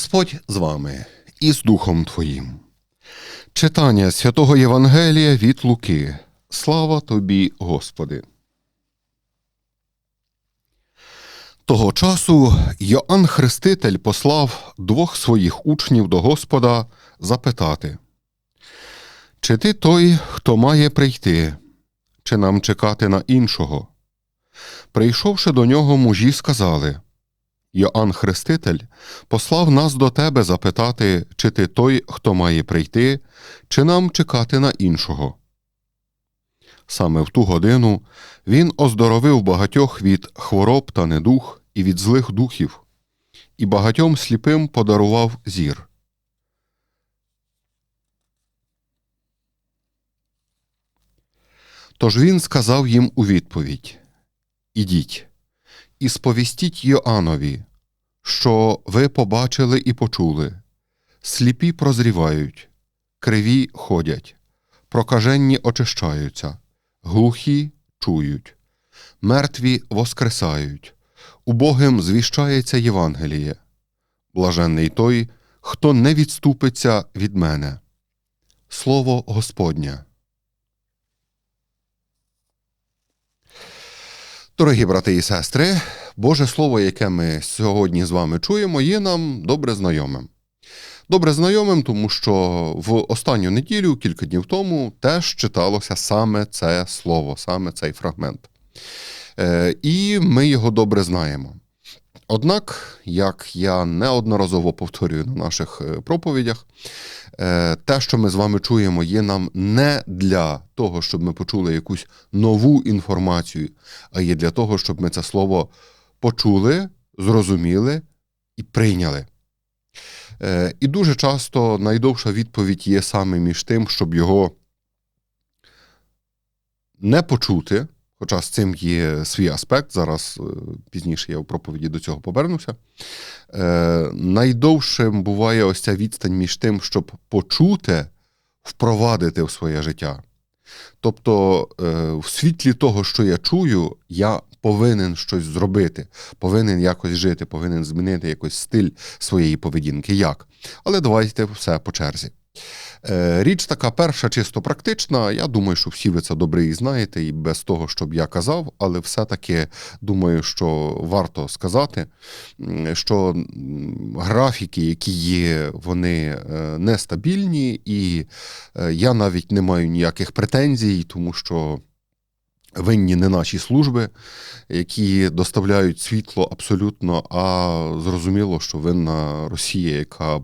Господь з вами і з Духом Твоїм. Читання святого Євангелія від Луки. Слава тобі, Господи. Того часу Йоанн Хреститель послав двох своїх учнів до Господа запитати, Чи ти той, хто має прийти, чи нам чекати на іншого? Прийшовши до нього, мужі сказали Йоанн Хреститель послав нас до тебе запитати, чи ти той, хто має прийти, чи нам чекати на іншого. Саме в ту годину він оздоровив багатьох від хвороб та недух і від злих духів, і багатьом сліпим подарував зір. Тож він сказав їм у відповідь Ідіть і сповістіть Йоанові, що ви побачили і почули, сліпі прозрівають, криві ходять, прокаженні очищаються, глухі чують, мертві воскресають, убогим звіщається Євангеліє. Блаженний той, хто не відступиться від мене. Слово Господнє. Дорогі брати і сестри, Боже Слово, яке ми сьогодні з вами чуємо, є нам добре знайомим. Добре знайомим, тому що в останню неділю, кілька днів тому, теж читалося саме це слово, саме цей фрагмент. Е, І ми його добре знаємо. Однак, як я неодноразово повторюю на наших е, проповідях, е, те, що ми з вами чуємо, є нам не для того, щоб ми почули якусь нову інформацію, а є для того, щоб ми це слово почули, зрозуміли і прийняли. Е, І дуже часто найдовша відповідь є саме між тим, щоб його не почути. Хоча з цим є свій аспект, зараз е, пізніше я у проповіді до цього повернуся. Е, Найдовшим буває ось ця відстань між тим, щоб почути, впровадити в своє життя. Тобто, е, в світлі того, що я чую, я повинен щось зробити, повинен якось жити, повинен змінити якось стиль своєї поведінки. Як? Але давайте все по черзі. Е, Річ така перша, чисто практична. Я думаю, що всі ви це добре і знаєте, і без того, щоб я казав, але все-таки думаю, що варто сказати, що графіки, які є, вони е, нестабільні, і е, я навіть не маю ніяких претензій, тому що. Винні не наші служби, які доставляють світло абсолютно, а зрозуміло, що винна Росія, яка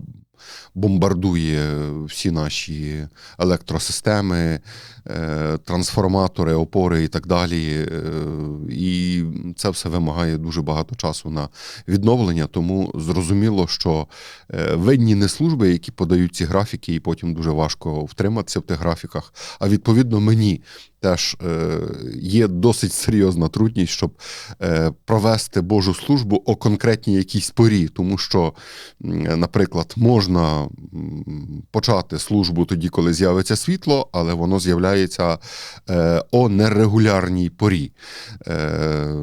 бомбардує всі наші електросистеми, е, трансформатори, опори і так далі. Е, І це все вимагає дуже багато часу на відновлення. Тому зрозуміло, що е, винні не служби, які подають ці графіки, і потім дуже важко втриматися в тих графіках. А відповідно мені. Теж є досить серйозна трудність, щоб провести Божу службу о конкретній якійсь порі, тому що, наприклад, можна почати службу тоді, коли з'явиться світло, але воно з'являється е, о нерегулярній порі. Е,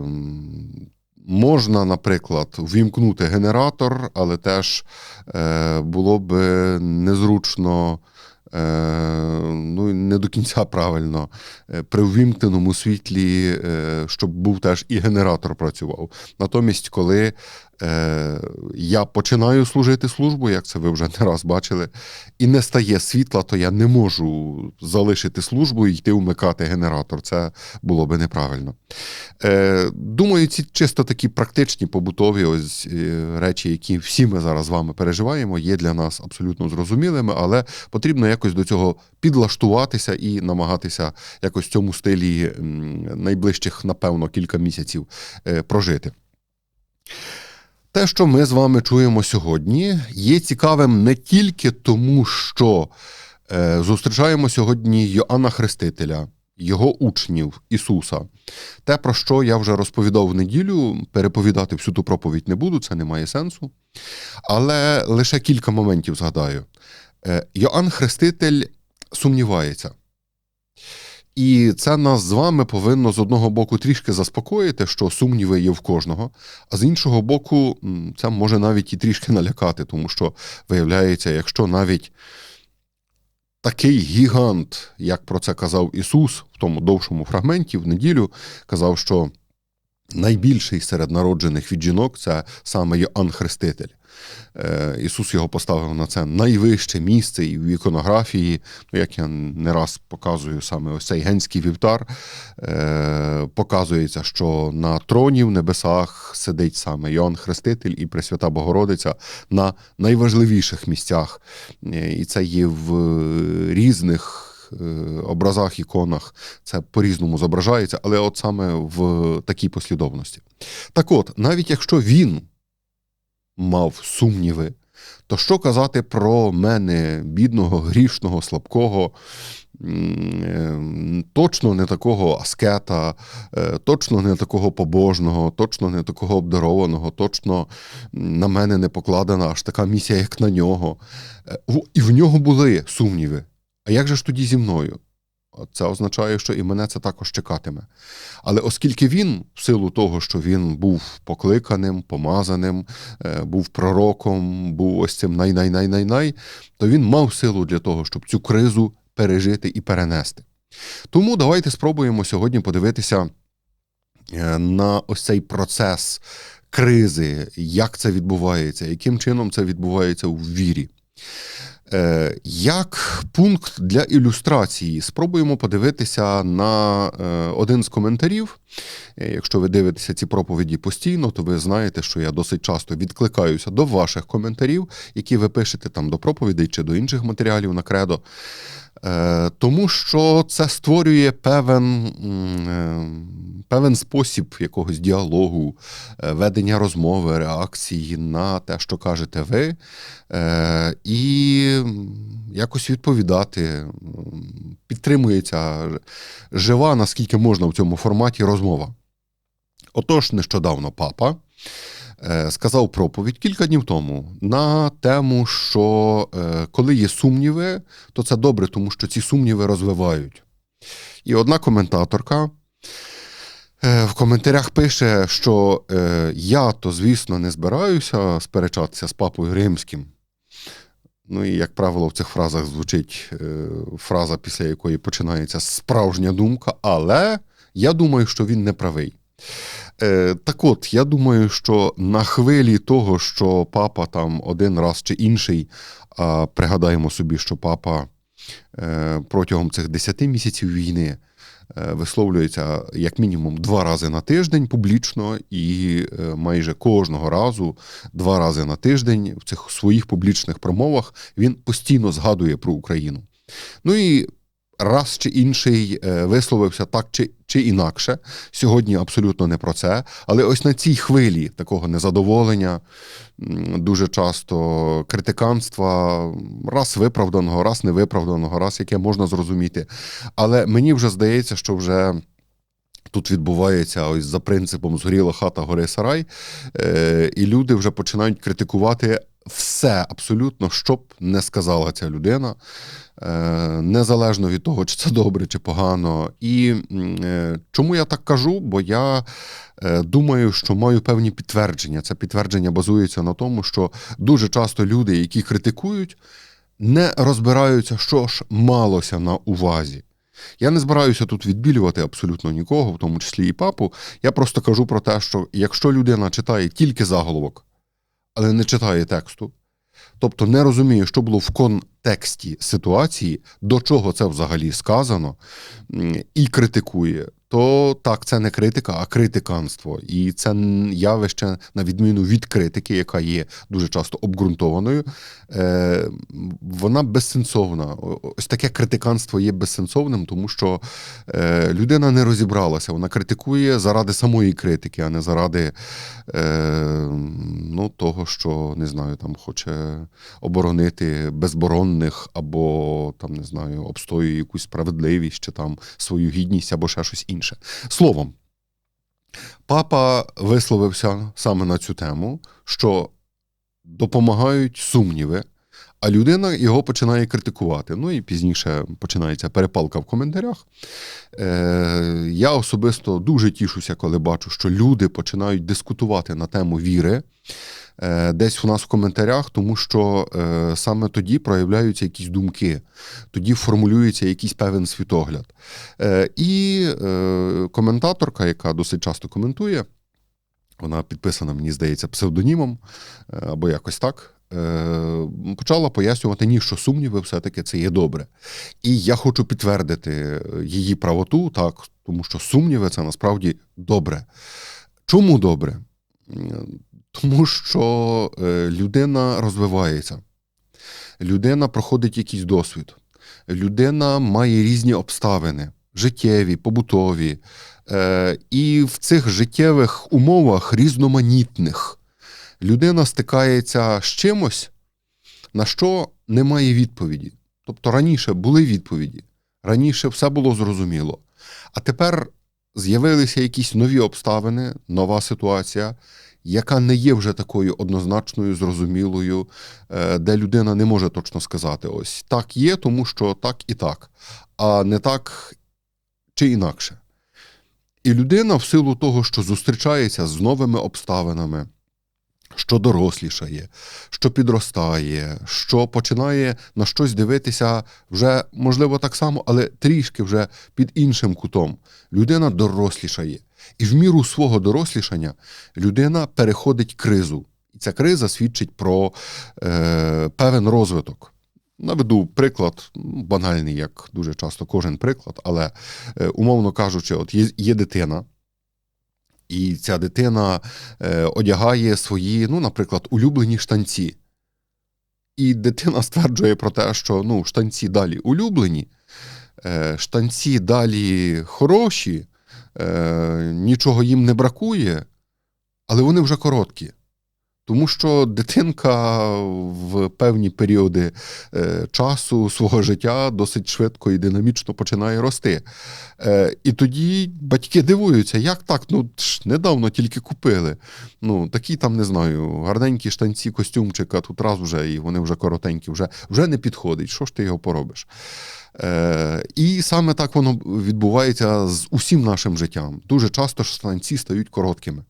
Можна, наприклад, ввімкнути генератор, але теж е, було б незручно. Ну, не до кінця правильно, при ввімкненому світлі, щоб був теж і генератор працював. Натомість, коли е, я починаю служити службу, як це ви вже не раз бачили, і не стає світла, то я не можу залишити службу і йти вмикати генератор. Це було би неправильно. Е, Думаю, ці чисто такі практичні побутові ось е, речі, які всі ми зараз з вами переживаємо, є для нас абсолютно зрозумілими, але потрібно якось до цього підлаштуватися і намагатися якось в цьому стилі найближчих, напевно, кілька місяців е, прожити. Те, що ми з вами чуємо сьогодні, є цікавим не тільки тому, що е, зустрічаємо сьогодні Йоанна Хрестителя, його учнів Ісуса. Те, про що я вже розповідав в неділю, переповідати всю ту проповідь не буду, це не має сенсу. Але лише кілька моментів згадаю. Е, Йоанн Хреститель сумнівається. І це нас з вами повинно з одного боку трішки заспокоїти, що сумніви є в кожного, а з іншого боку, це може навіть і трішки налякати, тому що виявляється, якщо навіть такий гігант, як про це казав Ісус в тому довшому фрагменті в неділю, казав, що найбільший серед народжених від жінок це саме Йоанн Хреститель. Е, Ісус його поставив на це найвище місце і в іконографії. Ну, як я не раз показую саме ось цей генський вівтар, е, показується, що на троні в небесах сидить саме Йоанн Хреститель і Пресвята Богородиця на найважливіших місцях. Е, і це є в різних. Образах, іконах це по-різному зображається, але от саме в такій послідовності. Так от, навіть якщо він мав сумніви, то що казати про мене, бідного, грішного, слабкого, е, точно не такого аскета, е, точно не такого побожного, точно не такого обдарованого, точно на мене не покладена аж така місія, як на нього. Е, і в нього були сумніви. А як же ж тоді зі мною? Це означає, що і мене це також чекатиме. Але оскільки він, в силу того, що він був покликаним, помазаним, е, був пророком, був ось цим най-най-най-най-най, то він мав силу для того, щоб цю кризу пережити і перенести. Тому давайте спробуємо сьогодні подивитися е, на ось цей процес кризи, як це відбувається, яким чином це відбувається у вірі. Е, як пункт для ілюстрації, спробуємо подивитися на е, один з коментарів. Е, якщо ви дивитеся ці проповіді постійно, то ви знаєте, що я досить часто відкликаюся до ваших коментарів, які ви пишете там до проповідей чи до інших матеріалів на кредо. Е, тому що це створює певен е, певен спосіб якогось діалогу, е, ведення розмови, реакції на те, що кажете ви, і якось відповідати. Підтримується жива, наскільки можна в цьому форматі розмова. Отож, нещодавно папа. Е, сказав проповідь кілька днів тому на тему, що е, коли є сумніви, то це добре, тому що ці сумніви розвивають. І одна коментаторка е, в коментарях пише, що я то, звісно, не збираюся сперечатися з папою римським. Ну і, як правило, в цих фразах звучить фраза, після якої починається справжня думка, але я думаю, що він не правий. Е, Так от, я думаю, що на хвилі того, що папа там один раз чи інший, а пригадаємо собі, що папа е, протягом цих 10 місяців війни е, висловлюється як мінімум два рази на тиждень публічно, і майже кожного разу, два рази на тиждень в цих своїх публічних промовах він постійно згадує про Україну. Ну і раз чи інший е, висловився так чи чи інакше. Сьогодні абсолютно не про це. Але ось на цій хвилі такого незадоволення, дуже часто критиканства, раз виправданого, раз невиправданого, раз яке можна зрозуміти. Але мені вже здається, що вже. Тут відбувається ось за принципом згоріла хата, гори сарай, е, і люди вже починають критикувати все абсолютно, що б не сказала ця людина. Е, незалежно від того, чи це добре, чи погано. І е, чому я так кажу? Бо я е, думаю, що маю певні підтвердження. Це підтвердження базується на тому, що дуже часто люди, які критикують, не розбираються, що ж малося на увазі. Я не збираюся тут відбілювати абсолютно нікого, в тому числі і папу. Я просто кажу про те, що якщо людина читає тільки заголовок, але не читає тексту, тобто не розуміє, що було в контексті ситуації, до чого це взагалі сказано, і критикує, то так, це не критика, а критиканство. І це явище, на відміну від критики, яка є дуже часто обґрунтованою, е, вона безсенсовна. Ось таке критиканство є безсенсовним, тому що е, людина не розібралася, вона критикує заради самої критики, а не заради е, ну, того, що не знаю, там хоче оборонити безборонних або там не знаю, обстоює якусь справедливість чи там свою гідність або ще щось інше інше. Словом, папа висловився саме на цю тему, що допомагають сумніви, А людина його починає критикувати. Ну і пізніше починається перепалка в коментарях. Е, Я особисто дуже тішуся, коли бачу, що люди починають дискутувати на тему віри. Е, Десь у нас в коментарях, тому що е, саме тоді проявляються якісь думки, тоді формулюється якийсь певен світогляд. Е, І коментаторка, яка досить часто коментує, вона підписана, мені здається, псевдонімом або якось так. Почала пояснювати, ні, що сумніви все-таки це є добре. І я хочу підтвердити її правоту, так, тому що сумніви це насправді добре. Чому добре? Тому що е, людина розвивається, людина проходить якийсь досвід, людина має різні обставини життєві, побутові. Е, І в цих життєвих умовах різноманітних людина стикається з чимось, на що немає відповіді. Тобто раніше були відповіді, раніше все було зрозуміло. А тепер з'явилися якісь нові обставини, нова ситуація, яка не є вже такою однозначною, зрозумілою, е, де людина не може точно сказати: ось так є, тому що так і так, а не так чи інакше. І людина, в силу того, що зустрічається з новими обставинами, що дорослішає, що підростає, що починає на щось дивитися вже, можливо, так само, але трішки вже під іншим кутом. Людина дорослішає. І в міру свого дорослішання людина переходить кризу. І ця криза свідчить про е, певен розвиток. Наведу приклад, ну, банальний, як дуже часто кожен приклад, але е, умовно кажучи, от є, є дитина, і ця дитина е, одягає свої, ну, наприклад, улюблені штанці. І дитина стверджує про те, що ну, штанці далі улюблені, е, штанці далі хороші, е, нічого їм не бракує, але вони вже короткі. Тому що дитинка в певні періоди е, часу свого життя досить швидко і динамічно починає рости. Е, і тоді батьки дивуються, як так? Ну ж недавно тільки купили. Ну, такі там, не знаю, гарненькі штанці, костюмчика, тут раз вже, і вони вже коротенькі, вже, вже не підходить. Що ж ти його поробиш? Е, і саме так воно відбувається з усім нашим життям. Дуже часто штанці стають короткими.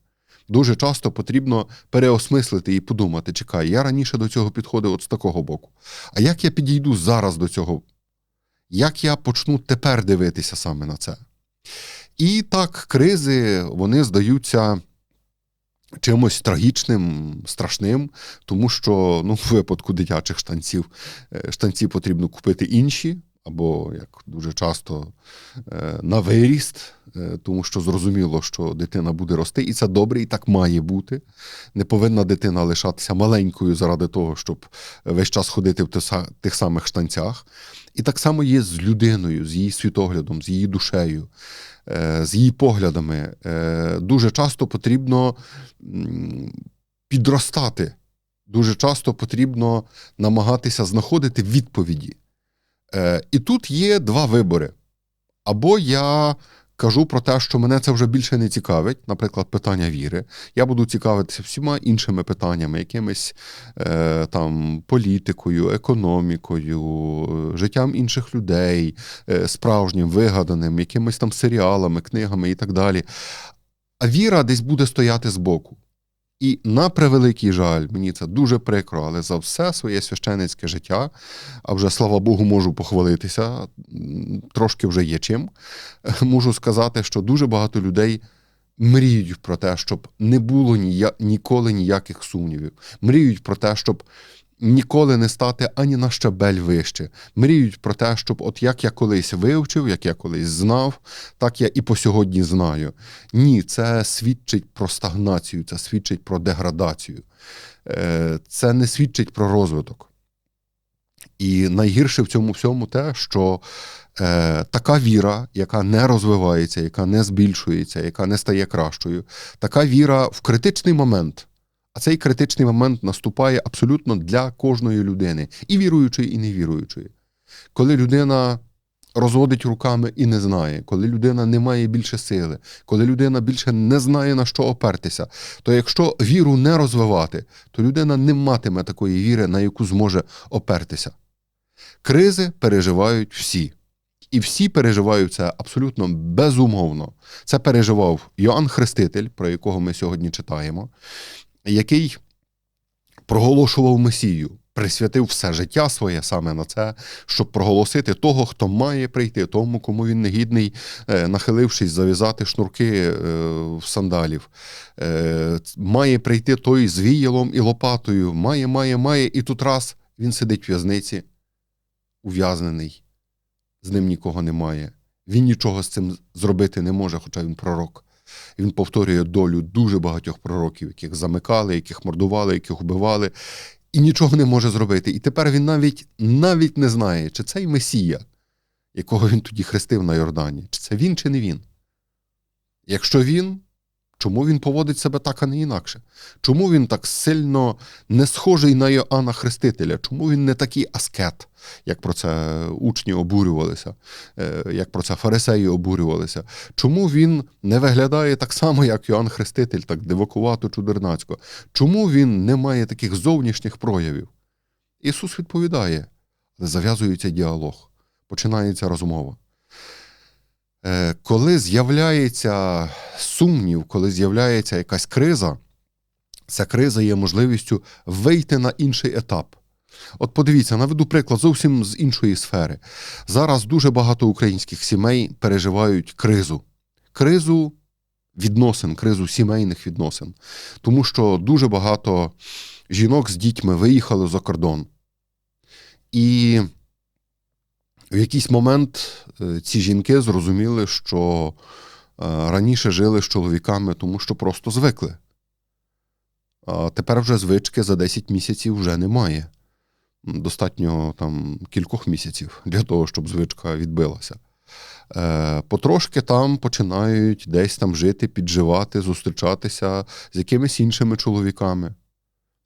Дуже часто потрібно переосмислити і подумати: чекай, я раніше до цього підходив от з такого боку. А як я підійду зараз до цього? Як я почну тепер дивитися саме на це? І так, кризи вони здаються чимось трагічним, страшним, тому що ну, в випадку дитячих штанців е, штанці потрібно купити інші. Або як дуже часто е, на виріст, е, тому що зрозуміло, що дитина буде рости, і це добре, і так має бути. Не повинна дитина лишатися маленькою заради того, щоб весь час ходити в тих самих штанцях. І так само є з людиною, з її світоглядом, з її душею, е, з її поглядами. Дуже часто потрібно підростати, дуже часто потрібно намагатися знаходити відповіді. Е, І тут є два вибори. Або я кажу про те, що мене це вже більше не цікавить, наприклад, питання віри. Я буду цікавитися всіма іншими питаннями, якимись е, там політикою, економікою, е, життям інших людей, справжнім, вигаданим, якимись там серіалами, книгами і так далі. А віра десь буде стояти збоку. І на превеликий жаль, мені це дуже прикро, але за все своє священницьке життя, а вже слава Богу, можу похвалитися, трошки вже є чим. Можу сказати, що дуже багато людей мріють про те, щоб не було нія... ніколи ніяких сумнівів. Мріють про те, щоб ніколи не стати ані на щабель вище. Мріють про те, щоб от як я колись вивчив, як я колись знав, так я і по сьогодні знаю. Ні, це свідчить про стагнацію, це свідчить про деградацію, е, це не свідчить про розвиток. І найгірше в цьому всьому те, що е, така віра, яка не розвивається, яка не збільшується, яка не стає кращою, така віра в критичний момент. А цей критичний момент наступає абсолютно для кожної людини, і віруючої, і невіруючої. Коли людина розводить руками і не знає, коли людина не має більше сили, коли людина більше не знає на що опертися, то якщо віру не розвивати, то людина не матиме такої віри, на яку зможе опертися. Кризи переживають всі. І всі переживають це абсолютно безумовно. Це переживав Йоанн Хреститель, про якого ми сьогодні читаємо, який проголошував Месію, присвятив все життя своє саме на це, щоб проголосити того, хто має прийти, тому, кому він негідний, е, нахилившись, зав'язати шнурки е, в сандалів. Е, Має прийти той з віялом і лопатою. Має, має, має. І тут раз він сидить в в'язниці, ув'язнений, з ним нікого немає. Він нічого з цим зробити не може, хоча він пророк. Він повторює долю дуже багатьох пророків, яких замикали, яких мордували, яких убивали, і нічого не може зробити. І тепер він навіть навіть не знає, чи цей Месія, якого він тоді хрестив на Йордані, чи це він, чи не він. Якщо він, чому він поводить себе так, а не інакше? Чому він так сильно не схожий на Йоанна Хрестителя? Чому він не такий аскет, як про це учні обурювалися, е, як про це фарисеї обурювалися? Чому він не виглядає так само, як Йоанн Хреститель, так дивакувато, чудернацько? Чому він не має таких зовнішніх проявів? Ісус відповідає, зав'язується діалог, починається розмова. Е, Коли з'являється сумнів, коли з'являється якась криза, ця криза є можливістю вийти на інший етап. От подивіться, наведу приклад зовсім з іншої сфери. Зараз дуже багато українських сімей переживають кризу. Кризу відносин, кризу сімейних відносин. Тому що дуже багато жінок з дітьми виїхали за кордон. І в якийсь момент е, ці жінки зрозуміли, що е, раніше жили з чоловіками, тому що просто звикли. А тепер вже звички за 10 місяців вже немає. Достатньо там кількох місяців для того, щоб звичка відбилася. Е, Потрошки там починають десь там жити, підживати, зустрічатися з якимись іншими чоловіками.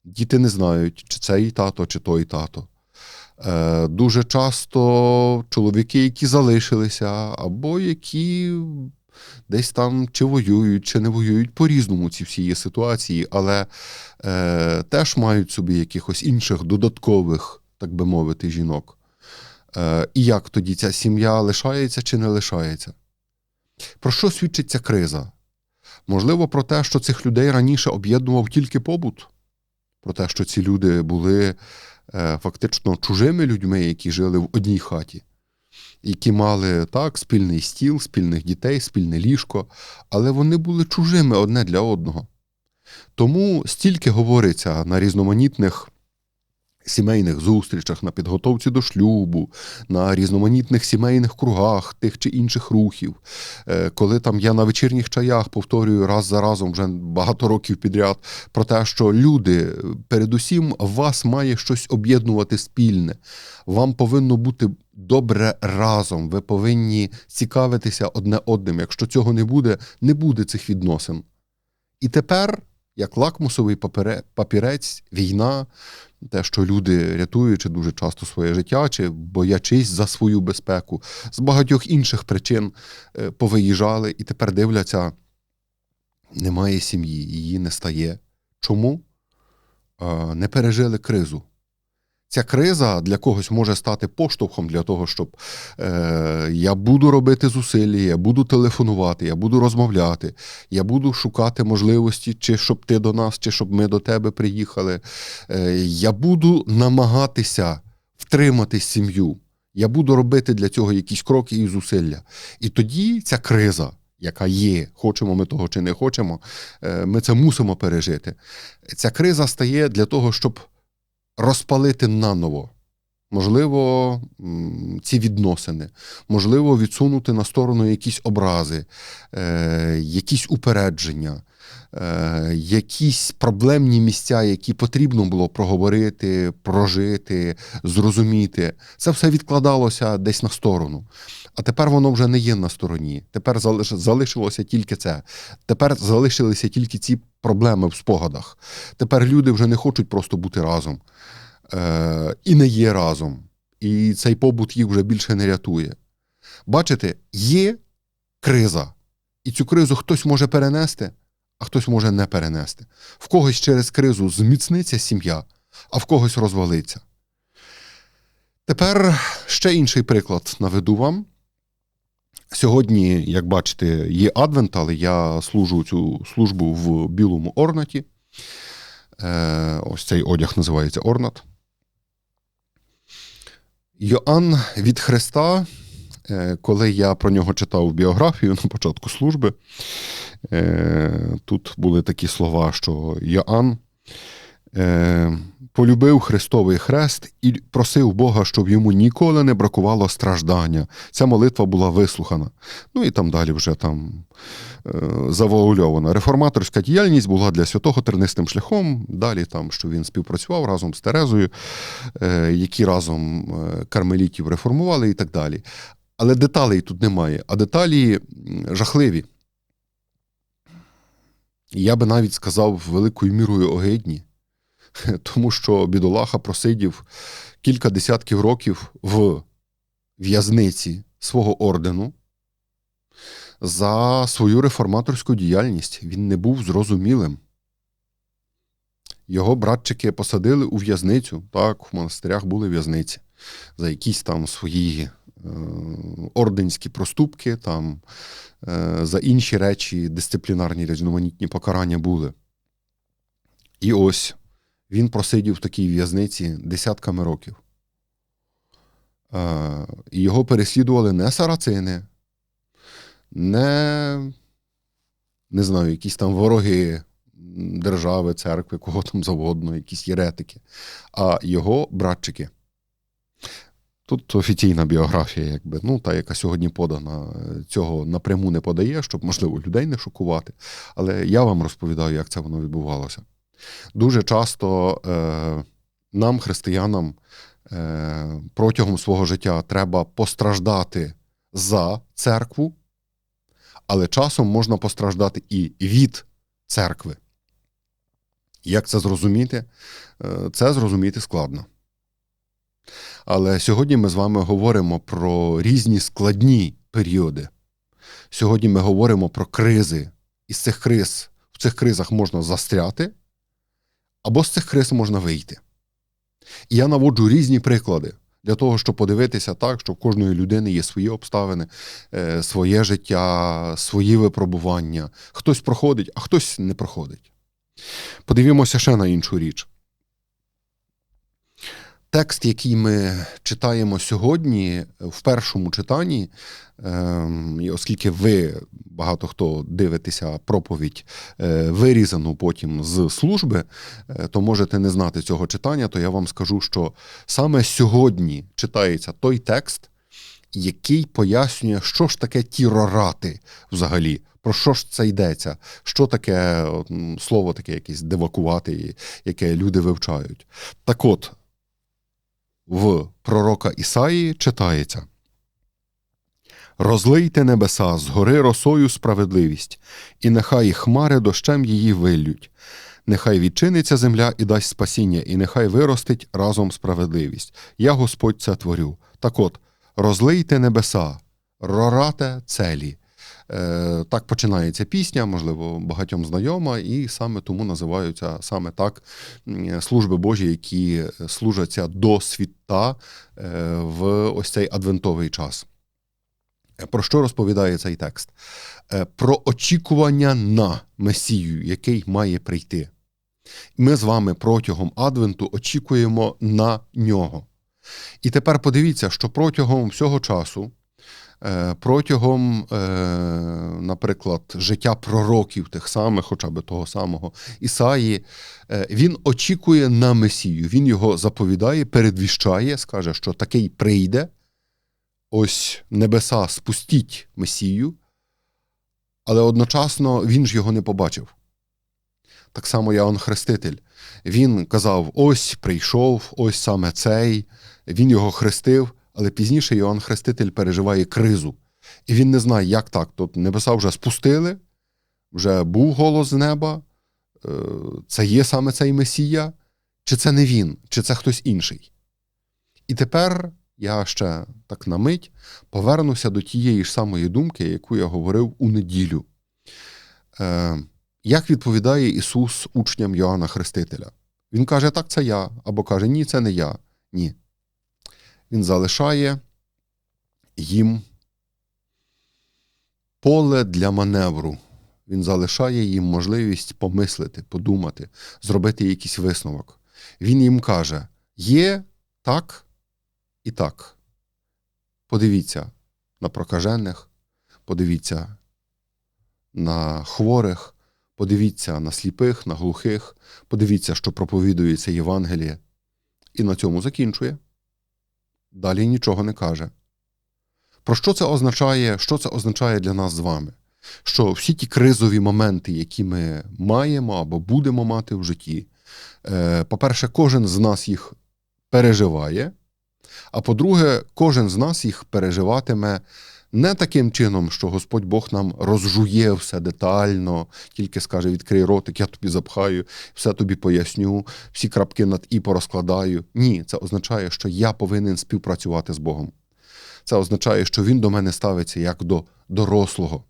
Діти не знають, чи це і тато, чи той тато. Е, Дуже часто чоловіки, які залишилися, або які десь там чи воюють, чи не воюють по-різному ці всі є ситуації, але е, теж мають собі якихось інших додаткових, так би мовити, жінок. Е, І як тоді ця сім'я лишається чи не лишається? Про що свідчить ця криза? Можливо, про те, що цих людей раніше об'єднував тільки побут, про те, що ці люди були фактично чужими людьми, які жили в одній хаті які мали так, спільний стіл, спільних дітей, спільне ліжко, але вони були чужими одне для одного. Тому стільки говориться на різноманітних сімейних зустрічах, на підготовці до шлюбу, на різноманітних сімейних кругах тих чи інших рухів. Е, коли там я на вечірніх чаях повторюю раз за разом вже багато років підряд про те, що люди, передусім, вас має щось об'єднувати спільне. Вам повинно бути добре разом. Ви повинні цікавитися одне одним. Якщо цього не буде, не буде цих відносин. І тепер, як лакмусовий папірець, війна, те, що люди, рятуючи дуже часто своє життя, чи боячись за свою безпеку, з багатьох інших причин е, повиїжджали і тепер дивляться, немає сім'ї, її не стає. Чому? Не пережили кризу. Ця криза для когось може стати поштовхом для того, щоб е, я буду робити зусилля, я буду телефонувати, я буду розмовляти, я буду шукати можливості, чи щоб ти до нас, чи щоб ми до тебе приїхали. Е, Я буду намагатися втримати сім'ю. Я буду робити для цього якісь кроки і зусилля. І тоді ця криза. Яка є, хочемо ми того чи не хочемо, е, ми це мусимо пережити. Ця криза стає для того, щоб розпалити наново. Можливо, ці відносини, можливо, відсунути на сторону якісь образи, е, якісь упередження, е, якісь проблемні місця, які потрібно було проговорити, прожити, зрозуміти. Це все відкладалося десь на сторону. А тепер воно вже не є на стороні. Тепер залишилося тільки це. Тепер залишилися тільки ці проблеми в спогадах. Тепер люди вже не хочуть просто бути разом е, і не є разом. І цей побут їх вже більше не рятує. Бачите, є криза, і цю кризу хтось може перенести, а хтось може не перенести. В когось через кризу зміцниться сім'я, а в когось розвалиться. Тепер ще інший приклад наведу вам. Сьогодні, як бачите, є адвент, але я служу цю службу в білому орнаті. Е, Ось цей одяг називається орнат. Йоанн від Христа, е, коли я про нього читав біографію на початку служби, е, тут були такі слова, що Йоанн полюбив Христовий хрест і просив Бога, щоб йому ніколи не бракувало страждання. Ця молитва була вислухана. Ну і там далі вже там е, завуальована. Реформаторська діяльність була для святого тернистим шляхом. Далі там, що він співпрацював разом з Терезою, е, які разом е, кармелітів реформували і так далі. Але деталей тут немає, а деталі жахливі. Я би навіть сказав великою мірою огидні тому що бідолаха просидів кілька десятків років в в'язниці свого ордену за свою реформаторську діяльність. Він не був зрозумілим. Його братчики посадили у в'язницю. Так, в монастирях були в'язниці за якісь там свої е, орденські проступки, там, е, за інші речі, дисциплінарні різноманітні покарання були. І ось він просидів в такій в'язниці десятками років. Е, І його переслідували не сарацини, не, не знаю, якісь там вороги держави, церкви, кого там завгодно, якісь єретики, а його братчики. Тут офіційна біографія, якби, ну, та, яка сьогодні подана, цього напряму не подає, щоб, можливо, людей не шокувати. Але я вам розповідаю, як це воно відбувалося. Дуже часто е, нам, християнам, е, протягом свого життя треба постраждати за церкву, але часом можна постраждати і від церкви. Як це зрозуміти? Е, це зрозуміти складно. Але сьогодні ми з вами говоримо про різні складні періоди. Сьогодні ми говоримо про кризи. І з цих криз, в цих кризах можна застряти, або з цих криз можна вийти. І я наводжу різні приклади для того, щоб подивитися так, що в кожної людини є свої обставини, е, своє життя, свої випробування. Хтось проходить, а хтось не проходить. Подивімося ще на іншу річ. Текст, який ми читаємо сьогодні в першому читанні, ем, і оскільки ви багато хто дивитеся проповідь е, вирізану потім з служби, е, то можете не знати цього читання, то я вам скажу, що саме сьогодні читається той текст, який пояснює, що ж таке ті рорати взагалі. Про що ж це йдеться? Що таке слово таке якесь девакувати, яке люди вивчають? Так от, в пророка Ісаї читається: Розлийте небеса, згори росою справедливість, і нехай хмари дощем її виллють. Нехай відчиниться земля і дасть спасіння, і нехай виростить разом справедливість. Я Господь це творю. Так от, розлийте небеса, рорате целі. Е, так починається пісня, можливо, багатьом знайома, і саме тому називаються саме так служби Божі, які служаться до світа е, в ось цей адвентовий час. Про що розповідає цей текст? Е, про очікування на Месію, який має прийти. Ми з вами протягом Адвенту очікуємо на нього. І тепер подивіться, що протягом всього часу Е, протягом, е, наприклад, життя пророків тих самих, хоча б того самого Ісаї, е, він очікує на Месію. Він його заповідає, передвіщає, скаже, що такий прийде. Ось небеса спустіть Месію, але одночасно він ж його не побачив. Так само Яон Хреститель. Він казав: ось прийшов, ось саме цей, він його хрестив. Але пізніше Йоанн Хреститель переживає кризу. І він не знає, як так. Тобто небеса вже спустили, вже був голос з неба, е, це є саме цей Месія, чи це не він, чи це хтось інший. І тепер я ще так на мить повернуся до тієї ж самої думки, яку я говорив у неділю. Е, як відповідає Ісус учням Йоанна Хрестителя? Він каже, так, це я, або каже, ні, це не я. Ні. Він залишає їм поле для маневру. Він залишає їм можливість помислити, подумати, зробити якийсь висновок. Він їм каже: є так і так. Подивіться на прокажених, подивіться на хворих, подивіться на сліпих, на глухих, подивіться, що проповідується Євангеліє. І на цьому закінчує. Далі нічого не каже. Про що це означає? Що це означає для нас з вами? Що всі ті кризові моменти, які ми маємо або будемо мати в житті, е, по-перше, кожен з нас їх переживає, а по-друге, кожен з нас їх переживатиме не таким чином, що Господь Бог нам розжує все детально, тільки скаже: відкрий ротик, я тобі запхаю, все тобі поясню, всі крапки над і порозкладаю. Ні, це означає, що я повинен співпрацювати з Богом. Це означає, що Він до мене ставиться як до дорослого.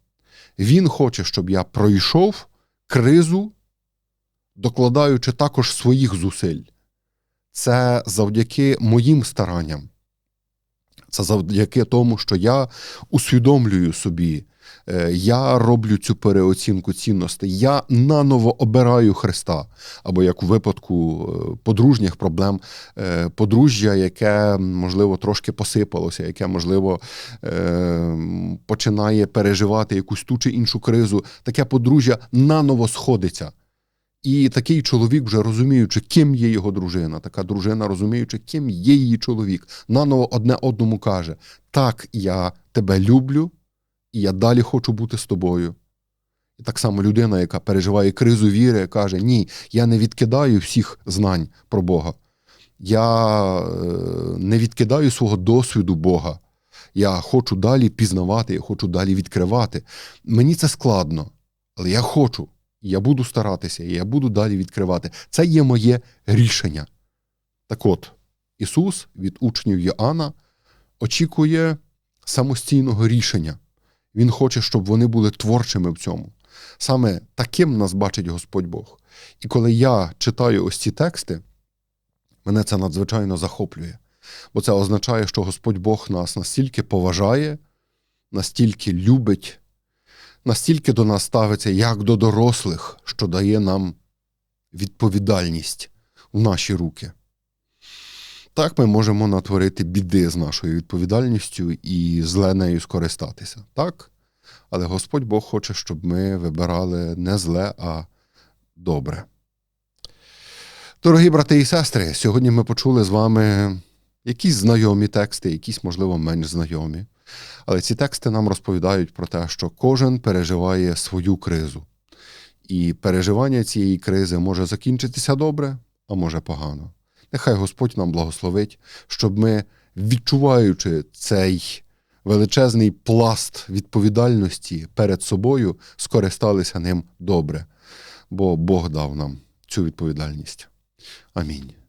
Він хоче, щоб я пройшов кризу, докладаючи також своїх зусиль. Це завдяки моїм старанням. Це завдяки тому, що я усвідомлюю собі, е, я роблю цю переоцінку цінностей, я наново обираю Христа. Або як у випадку е, подружніх проблем, е, подружжя, яке, можливо, трошки посипалося, яке, можливо, починає переживати якусь ту чи іншу кризу, таке подружжя наново сходиться. І такий чоловік, вже розуміючи, ким є його дружина, така дружина, розуміючи, ким є її чоловік, наново одне одному каже: Так, я тебе люблю, і я далі хочу бути з тобою. І так само людина, яка переживає кризу віри, каже: Ні, я не відкидаю всіх знань про Бога. Я е, не відкидаю свого досвіду Бога. Я хочу далі пізнавати, я хочу далі відкривати. Мені це складно, але я хочу. Я буду старатися, і я буду далі відкривати. Це є моє рішення. Так от, Ісус від учнів Йоанна очікує самостійного рішення. Він хоче, щоб вони були творчими в цьому. Саме таким нас бачить Господь Бог. І коли я читаю ось ці тексти, мене це надзвичайно захоплює. Бо це означає, що Господь Бог нас настільки поважає, настільки любить настільки до нас ставиться як до дорослих, що дає нам відповідальність в наші руки. Так ми можемо натворити біди з нашою відповідальністю і зле нею скористатися. Так? Але Господь Бог хоче, щоб ми вибирали не зле, а добре. Дорогі брати і сестри, сьогодні ми почули з вами якісь знайомі тексти, якісь, можливо, менш знайомі. Але ці тексти нам розповідають про те, що кожен переживає свою кризу. І переживання цієї кризи може закінчитися добре, а може погано. Нехай Господь нам благословить, щоб ми, відчуваючи цей величезний пласт відповідальності перед собою, скористалися ним добре, бо Бог дав нам цю відповідальність. Амінь.